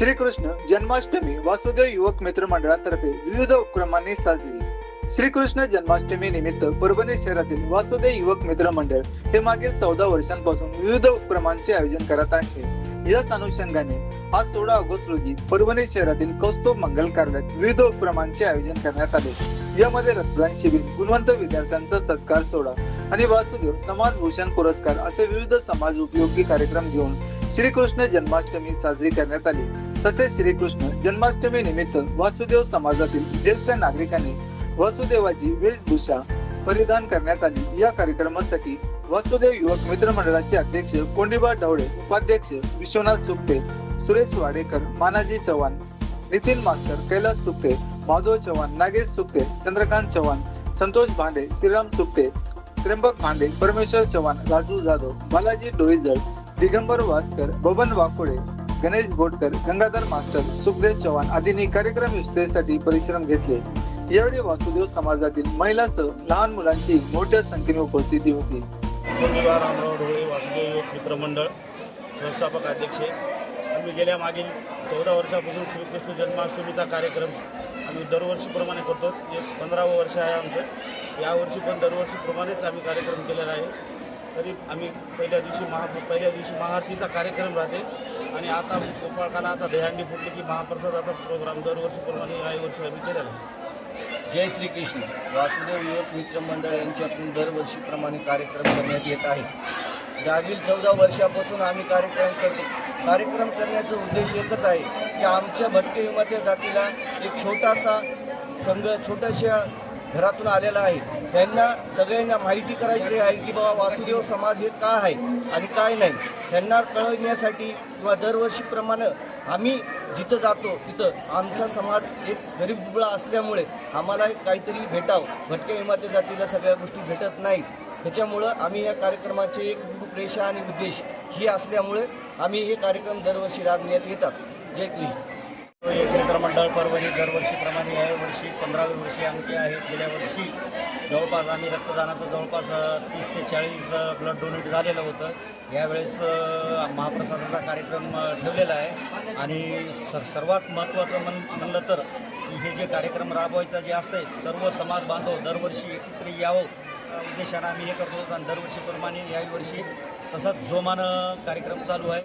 श्रीकृष्ण जन्माष्टमी वासुदेव युवक मित्र मंडळातर्फे विविध उपक्रमांनी साजरी. श्रीकृष्ण जन्माष्टमी निमित्त परभणी शहरातील वासुदेव युवक मित्र मंडळ हे मागील चौदा वर्षांपासून विविध उपक्रमांचे आयोजन करत आहे. याच अनुषंगाने आज सोळा ऑगस्ट रोजी परभणी शहरातील कौस्तुभ मंगल कार्यालयात विविध उपक्रमांचे आयोजन करण्यात आले. यामध्ये रक्तदान शिबिर गुणवंत विद्यार्थ्यांचा सत्कार सोहळा आणि वासुदेव समाज भूषण पुरस्कार असे विविध समाज उपयोगी कार्यक्रम घेऊन श्रीकृष्ण जन्माष्टमी साजरी करण्यात आली. तसेच श्रीकृष्ण जन्माष्टमी निमित्त वासुदेव समाजातील ज्येष्ठ नागरिकांनी वासुदेवाची वेशभूषा परिधान करण्यात आली. या कार्यक्रमासाठी वासुदेव युवक मित्र मंडळाचे अध्यक्ष कोंडीबा ढवळे उपाध्यक्ष विश्वनाथ सुप्ते सुरेश वाडेकर मानाजी चव्हाण नितीन मास्टर कैलास सुप्ते माधव चव्हाण नागेश सुप्ते चंद्रकांत चव्हाण संतोष भांडे श्रीराम सुप्ते त्र्यंबक भांडे परमेश्वर चव्हाण राजू जाधव बालाजी डोईजळ दिगंबर वासकर बबन वाकोडे गणेश गोटकर गंगाधर मास्टर सुखदेव चव्हाण आदींनी कार्यक्रम विश्लेषसाठी परिश्रम घेतले. यावेळी वासुदेव समाजातील महिलासह लहान मुलांची मोठ्या संख्येने उपस्थिती होती. कोंडीबा रामराव ढोळे वासुदेव युवक मित्रमंडळ अध्यक्ष. आम्ही गेल्या मागील चौदा वर्षापासून श्रीकृष्ण जन्माष्टमीचा कार्यक्रम आम्ही दरवर्षीप्रमाणे करतो. एक पंधरावं वर्ष आहे आमचं. यावर्षी पण दरवर्षीप्रमाणेच आम्ही कार्यक्रम केलेला आहे. तरी आम्ही पहिल्या दिवशी महा पहिल्या दिवशी महाआरतीचा कार्यक्रम राहते. आणि आता गोपाळकाला आता दहीहंडी फुटली की महाप्रसादाचा प्रोग्राम दरवर्षीप्रमाणे यावर्षी आम्ही केलेला आहे. जय श्री कृष्ण वासुदेव युवक मित्र मंडळ यांच्यातून दरवर्षीप्रमाणे कार्यक्रम करण्यात येत आहे. मागील चौदा वर्षापासून आम्ही कार्यक्रम करतो. कार्यक्रम करण्याचा उद्देश एकच आहे की आमच्या भटके विमात्या जातीला एक छोटासा संघ छोट्याशा घरातून आलेला आहे. त्यांना सगळ्यांना माहिती करायची आहे की बाबा वासुदेव समाज हे का आहे आणि काय नाही. त्यांना कळविण्यासाठी किंवा दरवर्षीप्रमाणे आम्ही जिथं जातो तिथं आमचा समाज एक गरीब दुबळा असल्यामुळे आम्हाला एक काहीतरी भेटावं. भटक्या विमाते जातीला सगळ्या गोष्टी भेटत नाहीत. त्याच्यामुळं आम्ही या कार्यक्रमाचे एक रूपरेषा आणि उद्देश ही असल्यामुळे आम्ही हे कार्यक्रम दरवर्षी राबण्यात येतात. जय क्री एक मित्रमंडळ परभणी दरवर्षीप्रमाणे यावर्षी पंधराव्या पंधरावी वर्षी आमची आहे. गेल्या वर्षी जवळपास आम्ही रक्तदानाचं जवळपास तीस ते चाळीस ब्लड डोनेट झालेलं होतं. यावेळेस महाप्रसादाचा कार्यक्रम ठेवलेला आहे. आणि स सर्वात महत्त्वाचं म्हण म्हणलं तर हे जे कार्यक्रम राबवायचं जे असतंय सर्व समाज बांधव दरवर्षी एकत्र यावं. उद्देशानं आम्ही हे करतो. आणि दरवर्षीप्रमाणे याही वर्षी तसाच जोमानं कार्यक्रम चालू आहे.